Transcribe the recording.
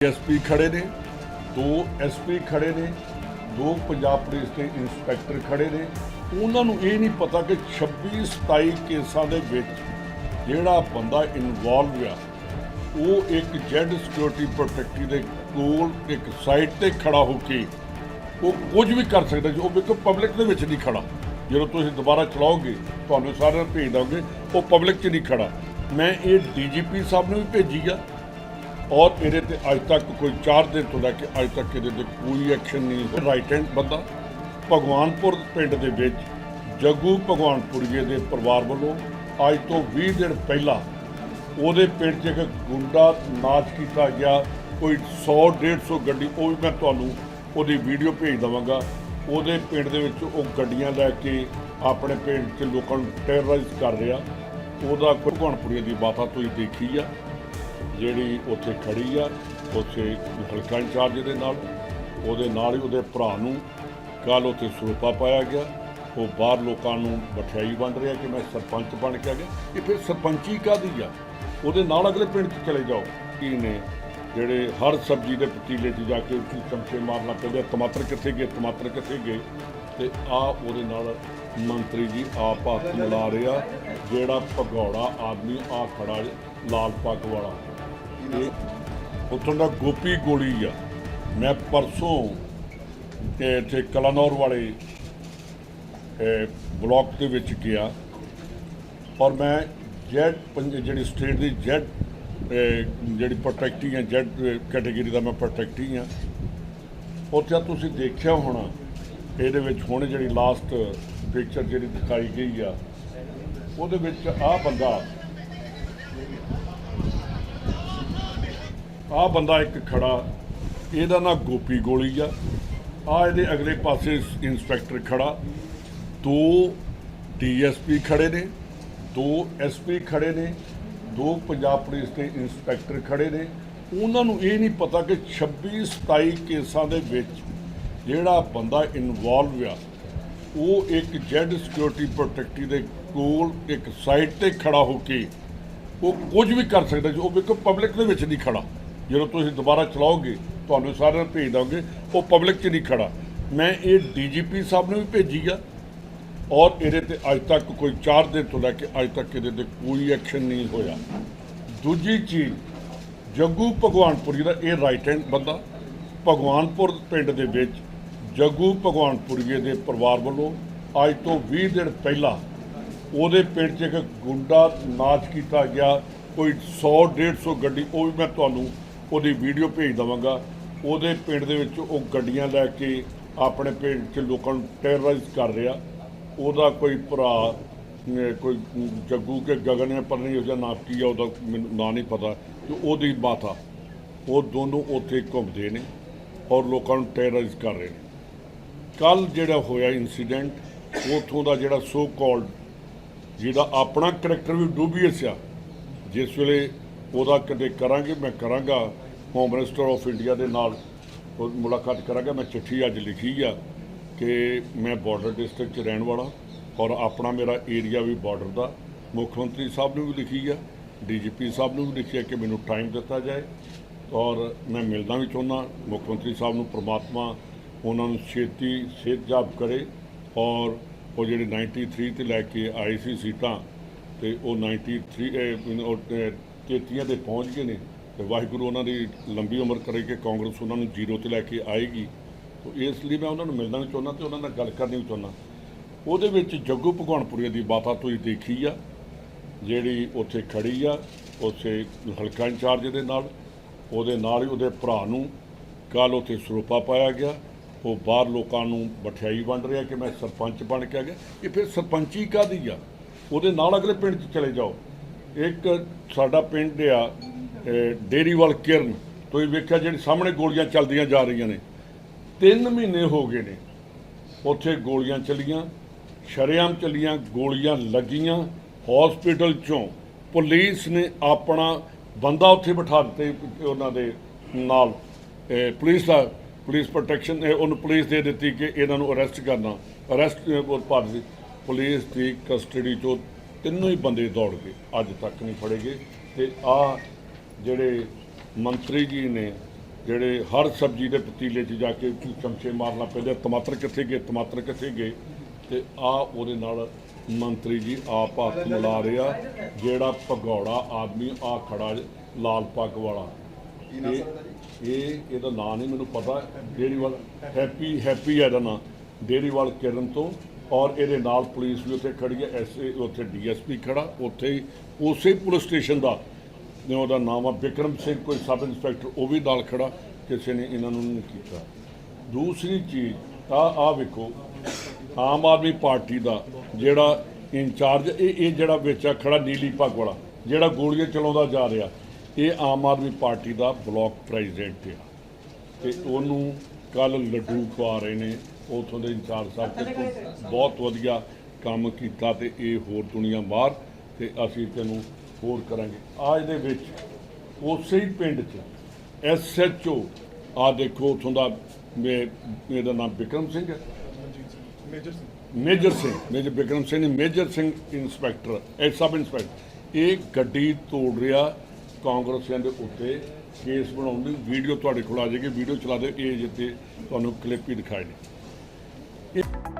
SP ਖੜੇ ਨੇ, ਦੋ ਐਸਪੀ ਖੜੇ ਨੇ, ਦੋ ਪੰਜਾਬ ਪੁਲਿਸ ਦੇ ਇੰਸਪੈਕਟਰ ਖੜੇ ਨੇ। ਉਹਨਾਂ ਨੂੰ ਇਹ ਨਹੀਂ ਪਤਾ ਕਿ 26 27 ਕੇਸਾਂ ਦੇ ਵਿੱਚ ਜਿਹੜਾ ਬੰਦਾ ਇਨਵੋਲਵ ਆ, ਉਹ ਇੱਕ ਜੈਡ ਸਿਕਿਉਰਿਟੀ ਪ੍ਰੋਟੈਕਟੀ ਦੇ ਕੋਲ ਇੱਕ ਸਾਈਟ ਤੇ ਖੜਾ ਹੋ ਕੇ ਉਹ ਕੁਝ ਵੀ ਕਰ ਸਕਦਾ ਜੋ ਬਿਲਕੁਲ ਪਬਲਿਕ ਦੇ ਵਿੱਚ ਨਹੀਂ ਖੜਾ। ਜਦੋਂ ਤੁਸੀਂ ਦੁਬਾਰਾ ਚਲਾਓਗੇ, ਤੁਹਾਨੂੰ ਸਾਰਿਆਂ ਨੂੰ ਭੇਜ ਦਾਂਗੇ, ਉਹ ਪਬਲਿਕ 'ਚ ਨਹੀਂ ਖੜਾ। ਮੈਂ ਇਹ ਡੀਜੀਪੀ ਸਾਹਿਬ ਨੂੰ ਵੀ ਭੇਜੀ ਆ ਔਰ ਇਹਦੇ ਤੇ ਅੱਜ ਤੱਕ ਕੋਈ 4 ਦਿਨ ਤੋਂ ਲੈ ਕੇ ਅੱਜ ਤੱਕ ਇਹਦੇ ਤੇ ਕੋਈ ਐਕਸ਼ਨ ਨਹੀਂ ਹੋਇਆ। ਰਾਈਟ ਹੈਂਡ ਬੰਦਾ, ਭਗਵਾਨਪੁਰ ਪਿੰਡ ਦੇ ਵਿੱਚ ਜੱਗੂ ਭਗਵਾਨਪੁਰੀਏ ਦੇ ਪਰਿਵਾਰ ਵੱਲੋਂ ਅੱਜ ਤੋਂ 20 ਦਿਨ ਪਹਿਲਾਂ ਉਹਦੇ ਪਿੰਡ 'ਚ ਇੱਕ ਗੁੰਡਾ ਨਾਚ ਕੀਤਾ ਗਿਆ। ਕੋਈ 100 150 ਗੱਡੀ, ਉਹ ਵੀ ਮੈਂ ਤੁਹਾਨੂੰ ਉਹਦੀ ਵੀਡੀਓ ਭੇਜ ਦਵਾਂਗਾ। ਉਹਦੇ ਪਿੰਡ ਦੇ ਵਿੱਚ ਉਹ ਗੱਡੀਆਂ ਲੈ ਕੇ ਆਪਣੇ ਪਿੰਡ 'ਚ ਲੋਕਾਂ ਨੂੰ ਟੈਰਰਾਈਜ਼ ਕਰ ਰਿਹਾ। ਉਹਦਾ ਭਗਵਾਨਪੁਰੀਏ ਦੀ ਬਾਤਾਂ ਤੁਸੀਂ ਦੇਖੀ ਆ। ਜਿਹੜੀ ਉੱਥੇ ਖੜੀ ਆ, ਉੱਥੇ ਹਲਕਾ ਇੰਚਾਰਜ ਦੇ ਨਾਲ, ਉਹਦੇ ਨਾਲ ਹੀ ਉਹਦੇ ਭਰਾ ਨੂੰ ਕੱਲ ਉੱਥੇ ਸਰੂਪਾ ਪਾਇਆ ਗਿਆ। ਉਹ ਬਾਹਰ ਲੋਕਾਂ ਨੂੰ ਮਠਿਆਈ ਵੰਡ ਰਿਹਾ ਕਿ ਮੈਂ ਸਰਪੰਚ ਬਣ ਕੇ ਆ ਗਿਆ। ਇਹ ਫਿਰ ਸਰਪੰਚੀ ਕਾਦੀ ਆ? ਉਹਦੇ ਨਾਲ ਅਗਲੇ ਪਿੰਡ 'ਚ ਚਲੇ ਜਾਓ। ਕੀ ਨੇ ਜਿਹੜੇ ਹਰ ਸਬਜ਼ੀ ਦੇ ਪਤੀਲੇ 'ਚ ਜਾ ਕੇ ਉੱਚੀ ਚਮਚੇ ਮਾਰਨਾ ਪੈਂਦੇ ਟਮਾਟਰ ਕਿੱਥੇ ਗਏ, ਟਮਾਟਰ ਕਿੱਥੇ ਗਏ? ਤੇ ਆ ਉਹਦੇ ਨਾਲ ਮੰਤਰੀ ਜੀ ਆਪ ਹੱਥ ਮਿਲਾ ਰਿਹਾ, ਜਿਹੜਾ ਭਗੌੜਾ ਆਦਮੀ ਆ ਖੜਾ, ਲਾਲ ਪੱਗ ਵਾਲਾ। ਇਹ ਉੱਥੋਂ ਦਾ ਗੋਪੀ ਗੋਲੀ ਆ। ਮੈਂ ਪਰਸੋਂ ਤੇ ਇੱਥੇ ਕਲਾਨੌਰ ਵਾਲੇ ਇਹ, ਬਲਾਕ ਦੇ ਵਿੱਚ ਗਿਆ। ਔਰ ਮੈਂ ਜੈਡ ਜਿਹੜੀ ਸਟੇਟ ਦੀ ਜੈਡ ਜਿਹੜੀ ਪ੍ਰੋਟੈਕਟੀ ਹੈ ਜੈਡ ਕੈਟਾਗਰੀ ਦਾ ਮੈਂ ਪ੍ਰੋਟੈਕਟੀ ਆ। ਉੱਥੇ ਤੁਸੀਂ ਦੇਖਿਆ ਹੋਣਾ ਇਹਦੇ ਵਿੱਚ ਹੁਣ ਜਿਹੜੀ ਲਾਸਟ ਪਿਕਚਰ ਜਿਹੜੀ ਦਿਖਾਈ ਗਈ ਆ ਉਹਦੇ ਵਿੱਚ ਆ ਬੰਦਾ ਆ ਬੰਦਾ ਇੱਕ ਖੜਾ, ਇਹਦਾ ਨਾਂ ਗੋਪੀ ਗੋਲੀ ਆ। ਆ ਇਹਦੇ ਅਗਲੇ ਪਾਸੇ ਇੰਸਪੈਕਟਰ ਖੜਾ। ਦੋ ਡੀਐਸਪੀ ਖੜੇ ਨੇ, ਦੋ ਐਸਪੀ ਖੜੇ ਨੇ, ਦੋ ਪੰਜਾਬ ਪੁਲਿਸ ਦੇ ਇੰਸਪੈਕਟਰ ਖੜੇ ਨੇ। ਉਹਨਾਂ ਨੂੰ ਇਹ ਨਹੀਂ ਪਤਾ ਕਿ 26 27 ਕੇਸਾਂ ਦੇ ਵਿੱਚ ਜਿਹੜਾ ਬੰਦਾ ਇਨਵੋਲਵ ਆ, ਉਹ ਇੱਕ ਜੈਡ ਸਿਕਿਉਰਿਟੀ ਪ੍ਰੋਟੈਕਟੀ ਦੇ ਕੋਲ ਇੱਕ ਸਾਈਟ ਤੇ ਖੜਾ ਹੋ ਕੇ ਉਹ ਕੁਝ ਵੀ ਕਰ ਸਕਦਾ ਜੀ ਉਹ ਬਿਲਕੁਲ ਪਬਲਿਕ ਦੇ ਵਿੱਚ ਨਹੀਂ ਖੜਾ। ਜਦੋਂ ਤੁਸੀਂ ਦੁਬਾਰਾ ਚਲਾਓਗੇ, ਤੁਹਾਨੂੰ ਸਾਰਿਆਂ ਨੂੰ ਭੇਜ ਦਾਂਗੇ, ਉਹ ਪਬਲਿਕ 'ਚ ਨਹੀਂ ਖੜਾ। ਮੈਂ ਇਹ ਡੀਜੀਪੀ ਸਾਹਿਬ ਨੂੰ ਵੀ ਭੇਜੀ ਆ। ਔਰ ਇਹਦੇ ਤੇ ਅੱਜ ਤੱਕ ਕੋਈ 4 ਦਿਨ ਤੋਂ ਲੈ ਕੇ ਅੱਜ ਤੱਕ ਇਹਦੇ ਤੇ ਕੋਈ ਐਕਸ਼ਨ ਨਹੀਂ ਹੋਇਆ। ਦੂਜੀ ਚੀਜ਼, ਜੱਗੂ ਭਗਵਾਨਪੁਰੀ ਦਾ ਇਹ ਰਾਈਟ ਹੈਂਡ ਬੰਦਾ, ਭਗਵਾਨਪੁਰ ਪਿੰਡ ਦੇ ਵਿੱਚ ਜੱਗੂ ਭਗਵਾਨਪੁਰੀਏ ਦੇ ਪਰਿਵਾਰ ਵੱਲੋਂ ਅੱਜ ਤੋਂ 20 ਦਿਨ ਪਹਿਲਾਂ ਉਹਦੇ ਪਿੰਡ 'ਚ ਇੱਕ ਗੁੰਡਾ ਨਾਚ ਕੀਤਾ ਗਿਆ। ਕੋਈ 100 150 ਗੱਡੀ, ਉਹ ਵੀ ਮੈਂ ਤੁਹਾਨੂੰ ਉਹਦੀ ਵੀਡੀਓ ਭੇਜ ਦਵਾਂਗਾ। ਉਹਦੇ ਪਿੰਡ ਦੇ ਵਿੱਚ ਉਹ ਗੱਡੀਆਂ ਲੈ ਕੇ ਆਪਣੇ ਪਿੰਡ 'ਚ ਲੋਕਾਂ ਨੂੰ ਟੈਰਰਾਈਜ਼ ਕਰ ਰਿਹਾ। ਉਹਦਾ ਕੋਈ ਭਰਾ ਕੋਈ ਜੱਗੂ ਕੇ ਗਗਨ ਹੈ ਪਰ ਨਹੀਂ ਉਹਦਾ ਨਾਮ ਕੀ ਆ, ਉਹਦਾ ਮੈਨੂੰ ਨਾਂ ਨਹੀਂ ਪਤਾ। ਤੇ ਉਹਦੀ ਬਾਤਾ ਉਹ ਦੋਨੋਂ ਉੱਥੇ ਘੁੰਮਦੇ ਨੇ ਔਰ ਲੋਕਾਂ ਨੂੰ ਟੈਰਰਾਈਜ਼ ਕਰ ਰਹੇ ਨੇ। ਕੱਲ ਜਿਹੜਾ ਹੋਇਆ ਇਨਸੀਡੈਂਟ ਉਥੋਂ ਦਾ ਜਿਹੜਾ ਸੋ ਕਾਲਡ ਜਿਹਦਾ ਆਪਣਾ ਕਰੈਕਟਰ ਵੀ ਡੂਬੀਅਸ ਆ, ਜਿਸ ਵੇਲੇ ਉਹਦਾ ਕਦੇ ਕਰਾਂਗੇ, ਮੈਂ ਕਰਾਂਗਾ। ਹੋਮ ਮਿਨਿਸਟਰ ਆਫ ਇੰਡੀਆ ਦੇ ਨਾਲ ਉਹ ਮੁਲਾਕਾਤ ਕਰਾਂਗਾ। ਮੈਂ ਚਿੱਠੀ ਅੱਜ ਲਿਖੀ ਆ ਕਿ ਮੈਂ ਬਾਰਡਰ ਡਿਸਟ੍ਰਿਕਟ 'ਚ ਰਹਿਣ ਵਾਲਾ ਔਰ ਆਪਣਾ ਮੇਰਾ ਏਰੀਆ ਵੀ ਬਾਰਡਰ ਦਾ। ਮੁੱਖ ਮੰਤਰੀ ਸਾਹਿਬ ਨੂੰ ਵੀ ਲਿਖੀ ਆ ਡੀਜੀਪੀ ਸਾਹਿਬ ਨੂੰ ਵੀ ਲਿਖੀ ਆ ਕਿ ਮੈਨੂੰ ਟਾਈਮ ਦਿੱਤਾ ਜਾਏ ਔਰ ਮੈਂ ਮਿਲਣਾ ਵੀ ਚਾਹੁੰਦਾ। ਮੁੱਖ ਮੰਤਰੀ ਸਾਹਿਬ ਨੂੰ ਪ੍ਰਮਾਤਮਾ ਉਹਨਾਂ ਨੂੰ ਛੇਤੀ ਸਿਹਤਯਾਬ ਕਰੇ ਔਰ ਉਹ ਜਿਹੜੇ 93 ਤੇ ਲੈ ਕੇ ਆਏ ਸੀ ਸੀਟਾਂ ਤੇ ਉਹ 93 ਇਹ, ਉਹ, ਅਹ, 33 ਤੇ ਪਹੁੰਚ ਗਏ ਨੇ ਤੇ ਵਾਹਿਗੁਰੂ ਉਹਨਾਂ ਦੀ ਲੰਬੀ ਉਮਰ ਕਰੇ ਕਿ ਕਾਂਗਰਸ ਉਹਨਾਂ ਨੂੰ ਜ਼ੀਰੋ ਤੇ ਲੈ ਕੇ ਆਏਗੀ। ਤੋ ਇਸ ਲਈ ਮੈਂ ਉਹਨਾਂ ਨੂੰ ਮਿਲਣਾ ਵੀ ਚਾਹੁੰਦਾ ਤੇ ਉਹਨਾਂ ਨਾਲ ਗੱਲ ਕਰਨੀ ਵੀ ਚਾਹੁੰਦਾ। ਉਹਦੇ ਵਿੱਚ ਜੱਗੂ ਭਗਵਾਨਪੁਰੀਆ ਦੀ ਬਾਤਾਂ ਤੁਸੀਂ ਦੇਖੀ ਆ ਜਿਹੜੀ ਉੱਥੇ ਖੜੀ ਆ ਉੱਥੇ ਹਲਕਾ ਇੰਚਾਰਜ ਦੇ ਨਾਲ ਉਹਦੇ ਨਾਲ ਹੀ ਉਹਦੇ ਭਰਾ ਨੂੰ ਕੱਲ ਉੱਥੇ ਸਰੂਪਾ ਪਾਇਆ ਗਿਆ। ਉਹ ਬਾਹਰ ਲੋਕਾਂ ਨੂੰ ਬਠਿਆਈ ਵੰਡ ਰਿਹਾ ਕਿ ਮੈਂ ਸਰਪੰਚ ਬਣ ਕੇ ਆ ਗਿਆ। ਇਹ ਫਿਰ ਸਰਪੰਚੀ ਕਾਦੀ ਆ? ਉਹਦੇ ਨਾਲ ਅਗਲੇ ਪਿੰਡ 'ਚ ਚਲੇ ਜਾਓ। ਇੱਕ ਸਾਡਾ ਪਿੰਡ ਆ, ਇਹ ਡੇਰੀਵਾਲ ਕਿਰਨ, ਤੁਸੀਂ ਵੇਖਿਆ ਜਿਹੜੀ ਸਾਹਮਣੇ ਗੋਲੀਆਂ ਚੱਲਦੀਆਂ ਜਾ ਰਹੀਆਂ ਨੇ। 3 ਮਹੀਨੇ ਹੋ ਗਏ ਨੇ, ਉੱਥੇ ਗੋਲੀਆਂ ਚੱਲੀਆਂ, ਸ਼ਰੇਆਮ ਚੱਲੀਆਂ, ਗੋਲੀਆਂ ਲੱਗੀਆਂ ਹਸਪੀਟਲ ਚੋਂ ਪੁਲਿਸ ਨੇ ਆਪਣਾ ਬੰਦਾ ਉੱਥੇ ਬਿਠਾ ਦਿੱਤੇ ਉਹਨਾਂ ਦੇ ਨਾਲ। ਪੁਲਿਸ ਦਾ, ਪੁਲਿਸ ਪ੍ਰੋਟੈਕਸ਼ਨ ਉਹਨੂੰ ਪੁਲਿਸ ਦੇ ਦਿੱਤੀ ਕਿ ਇਹਨਾਂ ਨੂੰ ਅਰੈਸਟ ਕਰਨਾ ਅਰੈਸਟ ਭਾਰਤ ਪੁਲਿਸ ਦੀ ਕਸਟਡੀ ਚੋਂ ਤਿੰਨੋਂ ਹੀ ਬੰਦੇ ਦੌੜ ਗਏ ਅੱਜ ਤੱਕ ਨਹੀਂ ਫੜੇ ਗਏ। ਤੇ ਆ ਜਿਹੜੇ ਮੰਤਰੀ ਜੀ ਨੇ ਜਿਹੜੇ ਹਰ ਸਬਜ਼ੀ ਦੇ ਪਤੀਲੇ 'ਚ ਜਾ ਕੇ ਚਮਚੇ ਮਾਰਨਾ ਪੈਂਦੇ ਟਮਾਟਰ ਕਿੱਥੇ ਗਏ ਟਮਾਟਰ ਕਿੱਥੇ ਗਏ ਤੇ ਆ ਉਹਦੇ ਨਾਲ ਮੰਤਰੀ ਜੀ ਆਪ ਹੱਥ ਮਿਲਾ ਰਿਹਾ ਜਿਹੜਾ ਭਗੌੜਾ ਆਦਮੀ ਆ ਖੜਾ ਲਾਲ ਪੱਗ ਵਾਲਾ। ਇਹ ਇਹਦਾ ਨਾਂ ਨਹੀਂ ਮੈਨੂੰ ਪਤਾ ਡੇਰੀਵਾਲ ਹੈਪੀ ਹੈਪੀ ਹੈ ਇਹਦਾ ਨਾਂ। ਡੇਰੀਵਾਲ ਕਿਰਨ ਤੋਂ ਔਰ ਇਹਦੇ ਨਾਲ ਪੁਲਿਸ ਵੀ ਉੱਥੇ ਖੜੀ ਹੈ ਐਸਏ ਉੱਥੇ ਡੀਐਸਪੀ ਖੜਾ, ਉੱਥੇ ਹੀ ਉਸੇ ਪੁਲਿਸ ਸਟੇਸ਼ਨ ਦਾ ਨੇ ਉਹਦਾ ਨਾਮ ਆ ਵਿਕਰਮ ਸਿੰਘ, ਕੋਈ ਸਬ ਇੰਸਪੈਕਟਰ, ਉਹ ਵੀ ਨਾਲ ਖੜਾ, ਕਿਸੇ ਨੇ ਇਹਨਾਂ ਨੂੰ ਨਹੀਂ ਕੀਤਾ। ਦੂਸਰੀ ਚੀਜ਼ ਆ ਆ ਵੇਖੋ, ਆਮ ਆਦਮੀ ਪਾਰਟੀ ਦਾ ਜਿਹੜਾ ਇੰਚਾਰਜ, ਇਹ ਇਹ ਜਿਹੜਾ ਵਿੱਚ ਆ ਖੜਾ ਨੀਲੀ ਪੱਗ ਵਾਲਾ, ਜਿਹੜਾ ਗੋਲੀਆਂ ਚਲਾਉਂਦਾ ਜਾ ਰਿਹਾ, ਇਹ ਆਮ ਆਦਮੀ ਪਾਰਟੀ ਦਾ ਬਲਾਕ ਪ੍ਰੈਜ਼ੀਡੈਂਟ ਆ। ਤੇ ਉਹਨੂੰ ਕੱਲ ਲੱਡੂ ਖਵਾ ਰਹੇ ਨੇ ਉਥੋਂ ਦੇ ਇੰਚਾਰਜ ਸਾਹਿਬ ਤੇ ਬਹੁਤ ਵਧੀਆ ਕੰਮ ਕੀਤਾ ਤੇ ਇਹ ਹੋਰ ਦੁਨੀਆ ਬਾਹਰ ਤੇ ਅਸੀਂ ਤੈਨੂੰ ਹੋਰ ਕਰਾਂਗੇ। ਆ ਇਹਦੇ ਵਿੱਚ ਉਸੇ ਹੀ ਪਿੰਡ 'ਚ ਐਸਐਚਓ ਆ ਦੇਖੋ ਉਥੋਂ ਦਾ ਮੇ- ਇਹਦਾ ਨਾਮ ਵਿਕਰਮ ਸਿੰਘ ਹੈ। Major Singh. Major Singh major Vikram Singh ਨਹੀਂ ਮੇਜਰ ਸਿੰਘ ਇੰਸਪੈਕਟਰ ਇਹ ਸਬ ਇੰਸਪੈਕਟਰ। ਇਹ ਗੱਡੀ ਤੋੜ ਰਿਹਾ ਕਾਂਗਰਸੀਆਂ ਦੇ ਉੱਤੇ ਕੇਸ ਬਣਾਉਣ ਦੀ ਵੀਡੀਓ ਤੁਹਾਡੇ ਕੋਲ ਆ ਜਾਏਗੀ ਵੀਡੀਓ ਚਲਾ ਦਿਓ ਇਹ ਜਿੱਤੇ ਤੁਹਾਨੂੰ ਕਲਿੱਪ ਹੀ ਦਿਖਾਏ ਨੇ। Yeah.